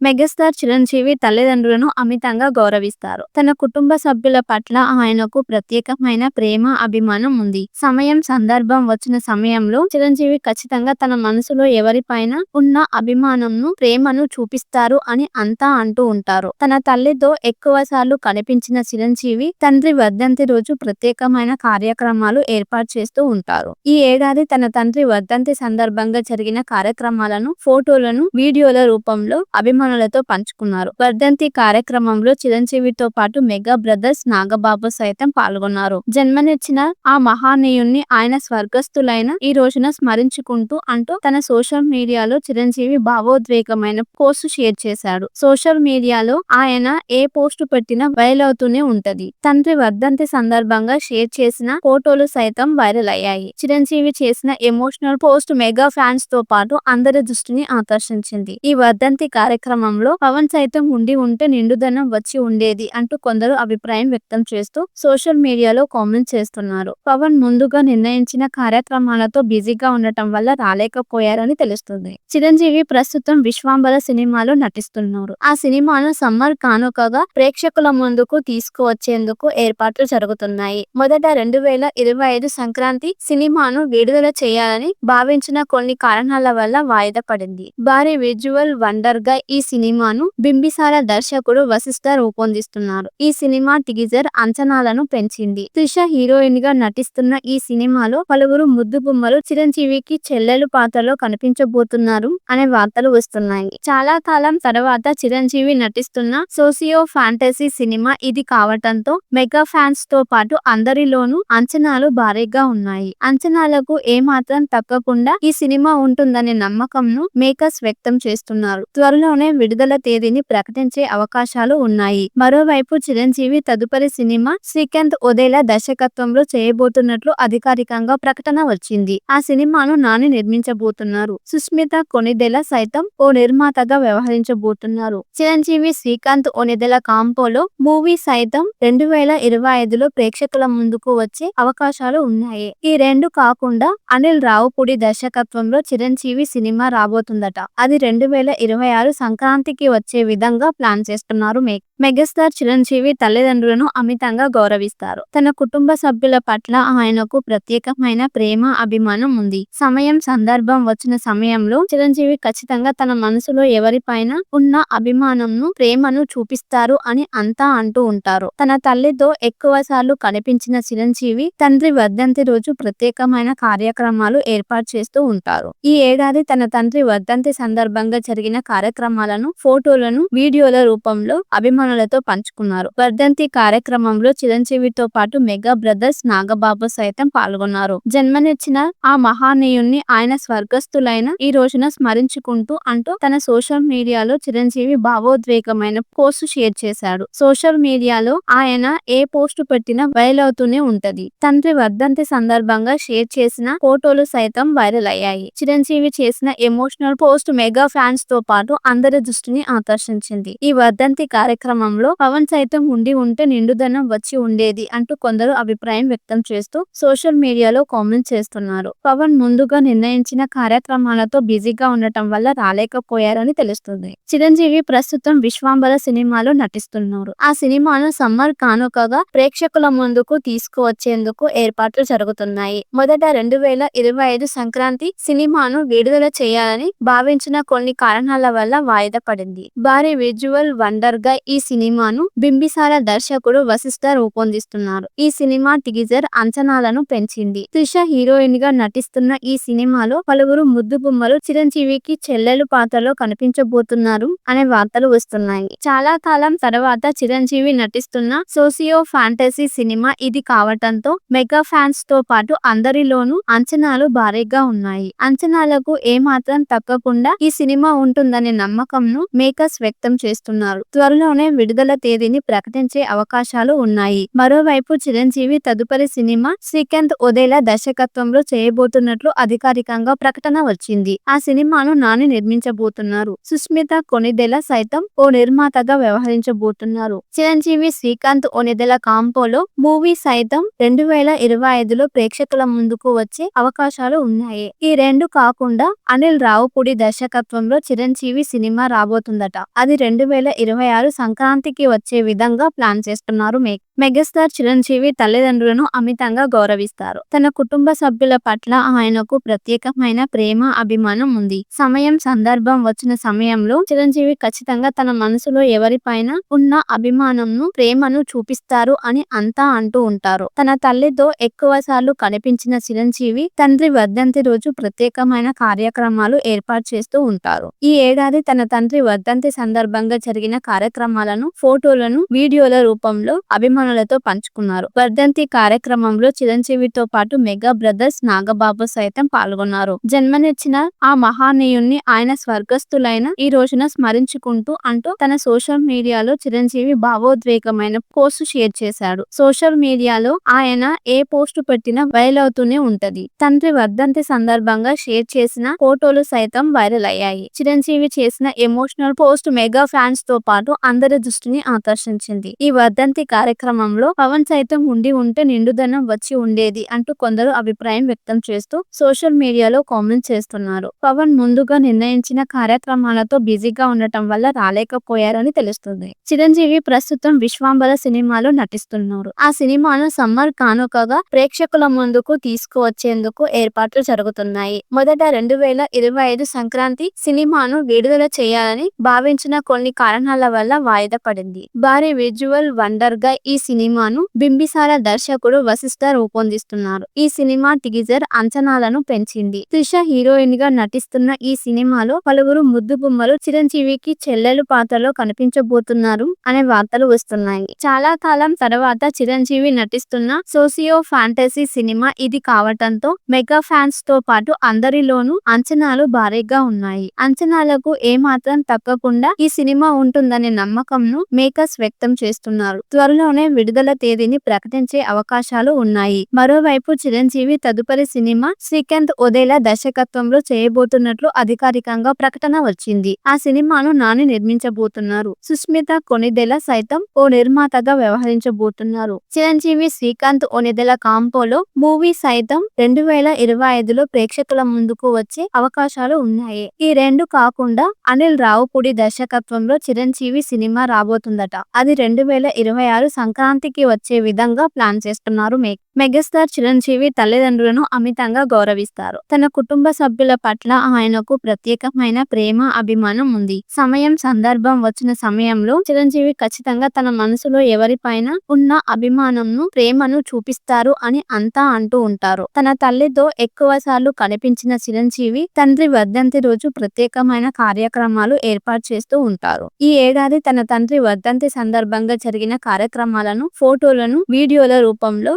Megastar Chiranjeevi తల్లిదండ్రులను అమితంగా గౌరవిస్తారు. తన కుటుంబ సభ్యుల పట్ల ఆయనకు ప్రత్యేకమైన ప్రేమ అభిమానం ఉంది. సమయం సందర్భం వచ్చిన సమయంలో చిరంజీవి ఖచ్చితంగా తన మనసులో ఎవరిపైన ఉన్న అభిమానంను ప్రేమను చూపిస్తారు అని అంతా అంటూ ఉంటారు. తన తల్లితో ఎక్కువ సార్లు కనిపించిన చిరంజీవి తండ్రి వర్ధంతి రోజు ప్రత్యేకమైన కార్యక్రమాలు ఏర్పాటు చేస్తూ ఉంటారు. ఈ ఏడాది తన తండ్రి వర్ధంతి సందర్భంగా జరిగిన కార్యక్రమాలను ఫోటోలను వీడియోల రూపంలో అభిమానులతో పంచుకున్నారు. వర్ధంతి కార్యక్రమంలో చిరంజీవితో పాటు మెగా బ్రదర్స్ నాగబాబు సైతం పాల్గొన్నారు. జన్మనిచ్చిన ఆ మహానీయుణ్ణి ఆయన స్వర్గస్థులైన ఈ రోజున స్మరించుకుంటూ అంటూ తన సోషల్ మీడియాలో చిరంజీవి భావోద్వేగమైన పోస్ట్ షేర్ చేశాడు. సోషల్ మీడియాలో ఆయన ఏ పోస్ట్ పెట్టినా వైరల్ అవుతూనే ఉంటది. తండ్రి వర్ధంతి సందర్భంగా షేర్ చేసిన ఫోటోలు సైతం వైరల్ అయ్యాయి. చిరంజీవి చేసిన ఎమోషనల్ పోస్ట్ మెగా ఫ్యాన్స్తో పాటు అందరి దృష్టిని ఆకర్షించింది. ఈ వర్ధంతి కార్యక్రమం కార్యక్రమంలో పవన్ సైతం ఉండి ఉంటే నిండుదనం వచ్చి ఉండేది అంటూ కొందరు అభిప్రాయం వ్యక్తం చేస్తూ సోషల్ మీడియాలో కామెంట్ చేస్తున్నారు. పవన్ ముందుగా నిర్ణయించిన కార్యక్రమాలతో బిజీగా ఉండటం వల్ల రాలేకపోయారని తెలుస్తుంది. చిరంజీవి ప్రస్తుతం విశ్వాంబర సినిమాలో నటిస్తున్నారు. ఆ సినిమాను సమ్మర్ కానుకగా ప్రేక్షకుల ముందుకు తీసుకువచ్చేందుకు ఏర్పాట్లు జరుగుతున్నాయి. మొదట రెండు వేల ఇరవై ఐదు సంక్రాంతి సినిమాను విడుదల చేయాలని భావించిన కొన్ని కారణాల వల్ల వాయిదా పడింది. భారీ విజువల్ వండర్గా ఈ సినిమాను బింబిసార దర్శకుడు వశిష్ఠ రూపొందిస్తున్నారు. ఈ సినిమా టీజర్ అంచనాలను పెంచింది. త్రిష హీరోయిన్గా నటిస్తున్న ఈ సినిమాలో పలువురు ముద్దు బొమ్మలు చిరంజీవికి చెల్లెలు పాత్రలో కనిపించబోతున్నారు అనే వార్తలు వస్తున్నాయి. చాలా కాలం తర్వాత చిరంజీవి నటిస్తున్న సోసియో ఫ్యాంటసీ సినిమా ఇది కావటంతో మెగా ఫ్యాన్స్తో పాటు అందరిలోనూ అంచనాలు భారీగా ఉన్నాయి. అంచనాలకు ఏమాత్రం తగ్గకుండా ఈ సినిమా ఉంటుందనే నమ్మకంను మేకర్స్ వ్యక్తం చేస్తున్నారు. త్వరలోనే విడుదల తేదీని ప్రకటించే అవకాశాలు ఉన్నాయి. మరోవైపు చిరంజీవి తదుపరి సినిమా శ్రీకాంత్ ఒదేలా దర్శకత్వంలో చేయబోతున్నట్లు అధికారికంగా ప్రకటన వచ్చింది. ఆ సినిమాను నాని నిర్మించబోతున్నారు. సుస్మిత కొనిదెల సైతం ఓ నిర్మాతగా వ్యవహరించబోతున్నారు. చిరంజీవి శ్రీకాంత్ ఒనిదెల కాంపోలో మూవీ సైతం రెండు వేల ఇరవై ఐదులో ప్రేక్షకుల ముందుకు వచ్చే అవకాశాలు ఉన్నాయి. ఈ రెండు కాకుండా అనిల్ రావుపూడి దర్శకత్వంలో చిరంజీవి సినిమా రాబోతుందట. అది రెండు వేల ఇరవై ఆరు సంక్రాంతికి వచ్చే విధంగా ప్లాన్ చేస్తున్నారు మేక్. మెగాస్టార్ చిరంజీవి తల్లిదండ్రులను అమితంగా గౌరవిస్తారు. తన కుటుంబ సభ్యుల పట్ల ఆయనకు ప్రత్యేకమైన ప్రేమ అభిమానం ఉంది. సమయం సందర్భం వచ్చిన సమయంలో చిరంజీవి ఖచ్చితంగా తన మనసులో ఎవరిపైన ఉన్న అభిమానంను ప్రేమను చూపిస్తారు అని అంతా అంటూ ఉంటారు. తన తల్లితో ఎక్కువ సార్లు కనిపించిన చిరంజీవి తండ్రి వర్ధంతి రోజు ప్రత్యేకమైన కార్యక్రమాలు ఏర్పాటు చేస్తూ ఉంటారు. ఈ ఏడాది తన తండ్రి వర్ధంతి సందర్భంగా జరిగిన కార్యక్రమాలను ఫోటోలను వీడియోల రూపంలో అభిమానులతో పంచుకున్నారు. వర్ధంతి కార్యక్రమంలో చిరంజీవితో పాటు మెగా బ్రదర్స్ నాగబాబు సైతం పాల్గొన్నారు. జన్మనిచ్చిన ఆ మహానీయుణ్ణి ఆయన స్వర్గస్థులైన ఈ రోజున స్మరించుకుంటూ అంటూ తన సోషల్ మీడియాలో చిరంజీవి భావోద్వేగమైన పోస్ట్ షేర్ చేశాడు. సోషల్ మీడియాలో ఆయన ఏ పోస్ట్ పెట్టినా వైరల్ అవుతూనే ఉంటది. తండ్రి వర్ధంతి సందర్భంగా షేర్ చేసిన ఫోటోలు సైతం వైరల్ అయ్యాయి. చిరంజీవి చేసిన ఎమోషనల్ పోస్ట్ మెగా ఫ్యాన్స్తో పాటు అందరి దృష్టిని ఆకర్షించింది. ఈ వర్ధంతి కార్యక్రమంలో పవన్ సైతం ఉండి ఉంటే నిండుదనం వచ్చి ఉండేది అంటూ కొందరు అభిప్రాయం వ్యక్తం చేస్తూ సోషల్ మీడియాలో కామెంట్ చేస్తున్నారు. పవన్ ముందుగా నిర్ణయించిన కార్యక్రమాలతో బిజీగా ఉండటం వల్ల రాలేకపోయారని తెలుస్తుంది. చిరంజీవి ప్రస్తుతం విశ్వాంబర సినిమాలో నటిస్తున్నారు. ఆ సినిమాను సమ్మర్ కానుకగా ప్రేక్షకుల ముందుకు తీసుకువచ్చేందుకు ఏర్పాట్లు జరుగుతున్నాయి. మొదట రెండు వేల ఇరవై ఐదు సంక్రాంతి సినిమాను విడుదల చేయాలని భావించిన కొన్ని కారణాల వల్ల వాయి వాయిదపడింది భారీ విజువల్ వండర్గా ఈ సినిమాను బింబిసార దర్శకుడు వశిష్ఠ రూపొందిస్తున్నారు. ఈ సినిమా టీజర్ అంచనాలను పెంచింది. త్రిష హీరోయిన్గా నటిస్తున్న ఈ సినిమాలో పలువురు ముద్దు బొమ్మలు చిరంజీవికి చెల్లెలు పాత్రలో కనిపించబోతున్నారు అనే వార్తలు వస్తున్నాయి. చాలా కాలం తర్వాత చిరంజీవి నటిస్తున్న సోసియో ఫ్యాంటసీ సినిమా ఇది కావటంతో మెగా ఫ్యాన్స్తో పాటు అందరిలోనూ అంచనాలు భారీగా ఉన్నాయి. అంచనాలకు ఏమాత్రం తగ్గకుండా ఈ సినిమా ఉంటుందనే నమ్మకంను మేకర్స్ వ్యక్తం చేస్తున్నారు. త్వరలోనే విడుదల తేదీని ప్రకటించే అవకాశాలు ఉన్నాయి. మరోవైపు చిరంజీవి తదుపరి సినిమా శ్రీకాంత్ ఒదేలా దర్శకత్వంలో చేయబోతున్నట్లు అధికారికంగా ప్రకటన వచ్చింది. ఆ సినిమాను నాని నిర్మించబోతున్నారు. సుస్మిత కొనిదెల సైతం ఓ నిర్మాతగా వ్యవహరించబోతున్నారు. చిరంజీవి శ్రీకాంత్ ఒనిదెల కాంపోలో మూవీ సైతం రెండు వేల ఇరవై ఐదులో ప్రేక్షకుల ముందుకు వచ్చే అవకాశాలు ఉన్నాయి. ఈ రెండు కాకుండా అనిల్ రావుపూడి దర్శకత్వంలో చిరంజీవి సినిమా రాబోతుందట. అది రెండు వేల ఇరవై ఆరు సంక్రాంతికి వచ్చే విధంగా ప్లాన్ చేస్తున్నారు మేక్. మెగాస్టార్ చిరంజీవి తల్లిదండ్రులను అమితంగా గౌరవిస్తారు. తన కుటుంబ సభ్యుల పట్ల ఆయనకు ప్రత్యేకమైన ప్రేమ అభిమానం ఉంది. సమయం సందర్భం వచ్చిన సమయంలో చిరంజీవి ఖచ్చితంగా తన మనసులో ఎవరిపైన ఉన్న అభిమానంను ప్రేమను చూపిస్తారు అని అంతా అంటూ ఉంటారు. తన తల్లితో ఎక్కువ సార్లు కనిపించిన చిరంజీవి తండ్రి వర్ధంతి రోజు ప్రత్యేకమైన కార్యక్రమాలు ఏర్పాటు చేస్తూ ఉంటారు. ఈ ఏడాది తన తండ్రి వర్ధంతి సందర్భంగా జరిగిన కార్యక్రమాలను ఫోటోలను వీడియోల రూపంలో అభిమానులతో పంచుకున్నారు. వర్ధంతి కార్యక్రమంలో చిరంజీవితో పాటు మెగా బ్రదర్స్ నాగబాబు సైతం పాల్గొన్నారు. జన్మనిచ్చిన ఆ మహానీయుణ్ణి ఆయన స్వర్గస్థులైన ఈ రోజున స్మరించుకుంటూ అంటూ తన సోషల్ మీడియాలో చిరంజీవి భావోద్వేగమైన పోస్ట్ షేర్ చేశాడు. సోషల్ మీడియాలో ఆయన ఏ పోస్ట్ పెట్టినా వైరల్ అవుతూనే ఉంటది. తండ్రి వర్ధంతి సందర్భంగా షేర్ చేసిన ఫోటోలు సైతం వైరల్ అయ్యాయి. చిరంజీవి చేసిన ఎమోషనల్ పోస్ట్ మెగా ఫ్యాన్స్తో పాటు అందరి దృష్టిని ఆకర్షించింది. ఈ వర్ధంతి కార్యక్రమంలో పవన్ సైతం ఉండి ఉంటే నిండుదనం వచ్చి ఉండేది అంటూ కొందరు అభిప్రాయం వ్యక్తం చేస్తూ సోషల్ మీడియాలో కామెంట్ చేస్తున్నారు. పవన్ ముందుగా నిర్ణయించిన కార్యక్రమాలతో బిజీగా ఉండటం వల్ల రాలేకపోయారని తెలుస్తుంది. చిరంజీవి ప్రస్తుతం విశ్వాంబర సినిమాలో నటిస్తున్నారు. ఆ సినిమాను సమ్మర్ కానుకగా ప్రేక్షకుల ముందుకు తీసుకువచ్చేందుకు ఏర్పాట్లు జరుగుతున్నాయి. మొదట రెండు వేల ఇరవై ఐదు సంక్రాంతి సినిమాను విడుదల చేయాలని భావించిన కొన్ని కారణాల వల్ల వాయిదా పడింది. భారీ విజువల్ వండర్గా ఈ సినిమాను బింబిసార దర్శకుడు వశిష్ఠ రూపొందిస్తున్నారు. ఈ సినిమా టీజర్ అంచనాలను పెంచింది. త్రిష హీరోయిన్గా నటిస్తున్న ఈ సినిమాలో పలువురు ముద్దు బొమ్మలు చిరంజీవికి చెల్లెలు పాత్రలో కనిపించబోతున్నారు అనే వార్తలు వస్తున్నాయి. చాలా కాలం తర్వాత చిరంజీవి నటిస్తున్న సోసియో ఫ్యాంటసీ సినిమా ఇది కావటంతో మెగా ఫ్యాన్స్తో పాటు అందరిలోనూ అంచనాలు భారీగా ఉన్నాయి. అంచనాలకు ఏమాత్రం తగ్గకుండా ఈ సినిమా ఉంటుందనే నమ్మకంను మేకర్స్ వ్యక్తం చేస్తున్నారు. త్వరలోనే విడుదల తేదీని ప్రకటించే అవకాశాలు ఉన్నాయి. మరోవైపు చిరంజీవి తదుపరి సినిమా శ్రీకాంత్ ఒదేలా దర్శకత్వంలో చేయబోతున్నట్లు అధికారికంగా ప్రకటన వచ్చింది. ఆ సినిమాను నాని నిర్మించబోతున్నారు. సుస్మిత కొనిదెల సైతం ఓ నిర్మాతగా వ్యవహరించబోతున్నారు. చిరంజీవి శ్రీకాంత్ ఒనిదెల కాంపోలో మూవీ సైతం రెండు వేల ఇరవై ఐదులో ప్రేక్షకుల ముందుకు వచ్చే అవకాశాలు ఉన్నాయి. ఈ రెండు కాకుండా అనిల్ రావుపూడి దర్శకత్వంలో చిరంజీవి సినిమా రాబోతుందట. అది రెండు వేల ఇరవై ఆరు సంక్రాంతికి వచ్చే విధంగా ప్లాన్ చేస్తున్నారు మేక్ మెగాస్టార్ చిరంజీవి తల్లిదండ్రులను అమితంగా గౌరవిస్తారు. తన కుటుంబ సభ్యుల పట్ల ఆయనకు ప్రత్యేకమైన ప్రేమ అభిమానం ఉంది. సమయం సందర్భం వచ్చిన సమయంలో చిరంజీవి ఖచ్చితంగా తన మనసులో ఎవరిపైన ఉన్న అభిమానంను ప్రేమను చూపిస్తారు అని అంతా అంటూ ఉంటారు. తన తల్లితో ఎక్కువ సార్లు కనిపించిన చిరంజీవి తండ్రి వర్ధంతి రోజు ప్రత్యేకమైన కార్యక్రమాలు ఏర్పాటు చేస్తూ ఉంటారు. ఈ ఏడాది తన తండ్రి వర్ధంతి సందర్భంగా జరిగిన కార్యక్రమాలను ఫోటోలను వీడియోల రూపంలో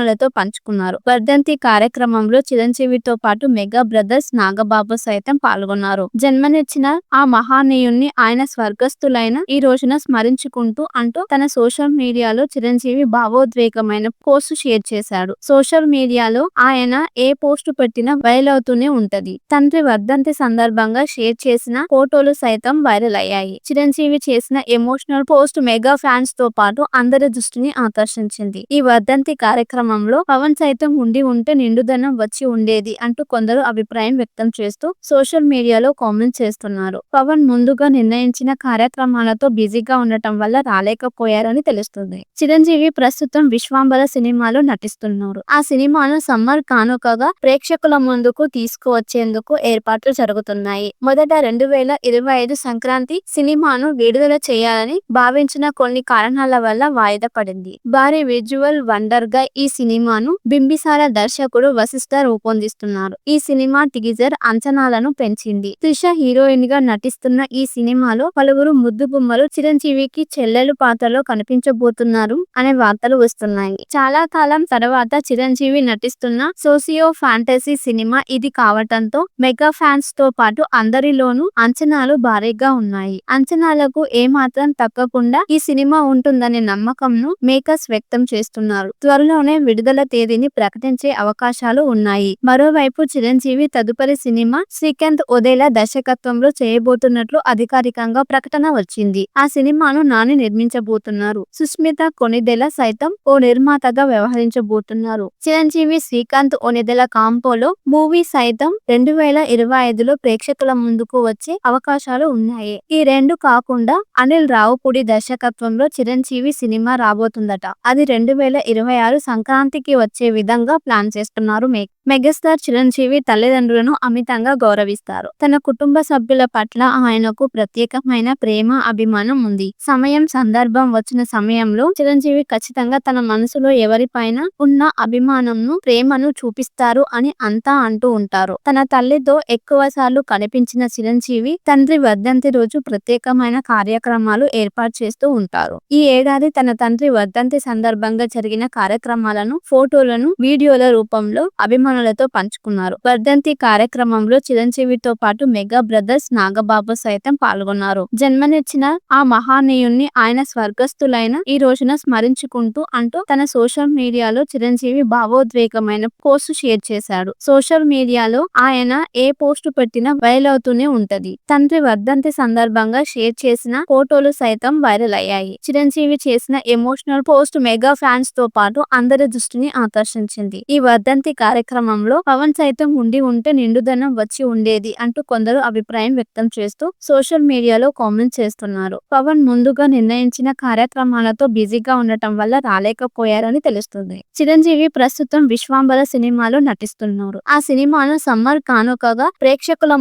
అభిమానులతో పంచుకున్నారు. వర్ధంతి కార్యక్రమంలో చిరంజీవితో పాటు మెగా బ్రదర్స్ నాగబాబు సైతం పాల్గొన్నారు. జన్మనిచ్చిన ఆ మహానీయుణ్ణి ఆయన స్వర్గస్థులైన ఈ రోజున స్మరించుకుంటూ అంటూ తన సోషల్ మీడియాలో చిరంజీవి భావోద్వేగమైన పోస్ట్ షేర్ చేశాడు. సోషల్ మీడియాలో ఆయన ఏ పోస్ట్ పెట్టినా వైరల్ అవుతూనే ఉంటది. తండ్రి వర్ధంతి సందర్భంగా షేర్ చేసిన ఫోటోలు సైతం వైరల్ అయ్యాయి. చిరంజీవి చేసిన ఎమోషనల్ పోస్ట్ మెగా ఫ్యాన్స్తో పాటు అందరి దృష్టిని ఆకర్షించింది. ఈ వర్ధంతి కార్యక్రమం ఆశ్రమంలో పవన్ సైతం ఉండి ఉంటే నిండుదనం వచ్చి ఉండేది అంటూ కొందరు అభిప్రాయం వ్యక్తం చేస్తూ సోషల్ మీడియాలో కామెంట్ చేస్తున్నారు. పవన్ ముందుగా నిర్ణయించిన కార్యక్రమాలతో బిజీగా ఉండటం వల్ల రాలేకపోయారని తెలుస్తుంది. చిరంజీవి ప్రస్తుతం విశ్వాంబర సినిమాలో నటిస్తున్నారు. ఆ సినిమాను సమ్మర్ కానుకగా ప్రేక్షకుల ముందుకు తీసుకువచ్చేందుకు ఏర్పాట్లు జరుగుతున్నాయి. మొదట రెండు వేల ఇరవై ఐదు సంక్రాంతి సినిమాను విడుదల చేయాలని భావించిన కొన్ని కారణాల వల్ల వాయిదా పడింది. భారీ విజువల్ వండర్గా ఈ సినిమాను బింబిసార దర్శకుడు వశిష్ఠ రూపొందిస్తున్నారు. ఈ సినిమా టీజర్ అంచనాలను పెంచింది. త్రిష హీరోయిన్గా నటిస్తున్న ఈ సినిమాలో పలువురు ముద్దు బొమ్మలు చిరంజీవికి చెల్లెలు పాత్రలో కనిపించబోతున్నారు అనే వార్తలు వస్తున్నాయి. చాలా కాలం తర్వాత చిరంజీవి నటిస్తున్న సోసియో ఫ్యాంటసీ సినిమా ఇది కావటంతో మెగా ఫ్యాన్స్తో పాటు అందరిలోనూ అంచనాలు భారీగా ఉన్నాయి. అంచనాలకు ఏమాత్రం తగ్గకుండా ఈ సినిమా ఉంటుందనే నమ్మకంను మేకర్స్ వ్యక్తం చేస్తున్నారు. త్వరలోనే విడుదల తేదీని ప్రకటించే అవకాశాలు ఉన్నాయి. మరోవైపు చిరంజీవి తదుపరి సినిమా శ్రీకాంత్ ఒదేలా దర్శకత్వంలో చేయబోతున్నట్లు అధికారికంగా ప్రకటన వచ్చింది. ఆ సినిమాను నాని నిర్మించబోతున్నారు. సుస్మిత కొనిదెల సైతం ఓ నిర్మాతగా వ్యవహరించబోతున్నారు. చిరంజీవి శ్రీకాంత్ ఒనిదెల కాంపోలో మూవీ సైతం రెండు వేల ఇరవై ఐదులో ప్రేక్షకుల ముందుకు వచ్చే అవకాశాలు ఉన్నాయి. ఈ రెండు కాకుండా అనిల్ రావుపూడి దర్శకత్వంలో చిరంజీవి సినిమా రాబోతుందట. అది రెండు వేల ఇరవై ఆరు సంక్రాంతికి వచ్చే విధంగా ప్లాన్ చేస్తున్నారు మేక్ మెగాస్టార్ చిరంజీవి తల్లిదండ్రులను అమితంగా గౌరవిస్తారు. తన కుటుంబ సభ్యుల పట్ల ఆయనకు ప్రత్యేకమైన ప్రేమ అభిమానం ఉంది. సమయం సందర్భం వచ్చిన సమయంలో చిరంజీవి ఖచ్చితంగా తన మనసులో ఎవరిపైన ఉన్న అభిమానంను ప్రేమను చూపిస్తారు అని అంతా అంటూ ఉంటారు. తన తల్లితో ఎక్కువ సార్లు కనిపించిన చిరంజీవి తండ్రి వర్ధంతి రోజు ప్రత్యేకమైన కార్యక్రమాలు ఏర్పాటు చేస్తూ ఉంటారు. ఈ ఏడాది తన తండ్రి వర్ధంతి సందర్భంగా జరిగిన కార్యక్రమాల కార్యక్రమాలను ఫోటోలను వీడియోల రూపంలో అభిమానులతో పంచుకున్నారు. వర్ధంతి కార్యక్రమంలో చిరంజీవితో పాటు మెగా బ్రదర్స్ నాగబాబు సైతం పాల్గొన్నారు. జన్మనిచ్చిన ఆ మహానీయుణ్ణి ఆయన స్వర్గస్థులైన ఈ రోజున స్మరించుకుంటూ అంటూ తన సోషల్ మీడియాలో చిరంజీవి భావోద్వేగమైన పోస్ట్ షేర్ చేశాడు. సోషల్ మీడియాలో ఆయన ఏ పోస్ట్ పెట్టినా వైరల్ అవుతూనే ఉంటది. తండ్రి వర్ధంతి సందర్భంగా షేర్ చేసిన ఫోటోలు సైతం వైరల్ అయ్యాయి. చిరంజీవి చేసిన ఎమోషనల్ పోస్ట్ మెగా ఫ్యాన్స్తో పాటు అందరి దృష్టిని ఆకర్షించింది. ఈ వర్ధంతి కార్యక్రమంలో పవన్ సైతం ఉండి ఉంటే నిండుదనం వచ్చి ఉండేది అంటూ కొందరు అభిప్రాయం వ్యక్తం చేస్తూ సోషల్ మీడియాలో కామెంట్ చేస్తున్నారు. పవన్ ముందుగా నిర్ణయించిన కార్యక్రమాలతో బిజీగా ఉండటం వల్ల రాలేకపోయారని తెలుస్తుంది. చిరంజీవి ప్రస్తుతం విశ్వాంబర సినిమాలో నటిస్తున్నారు. ఆ సినిమాను సమ్మర్ కానుకగా ప్రేక్షకుల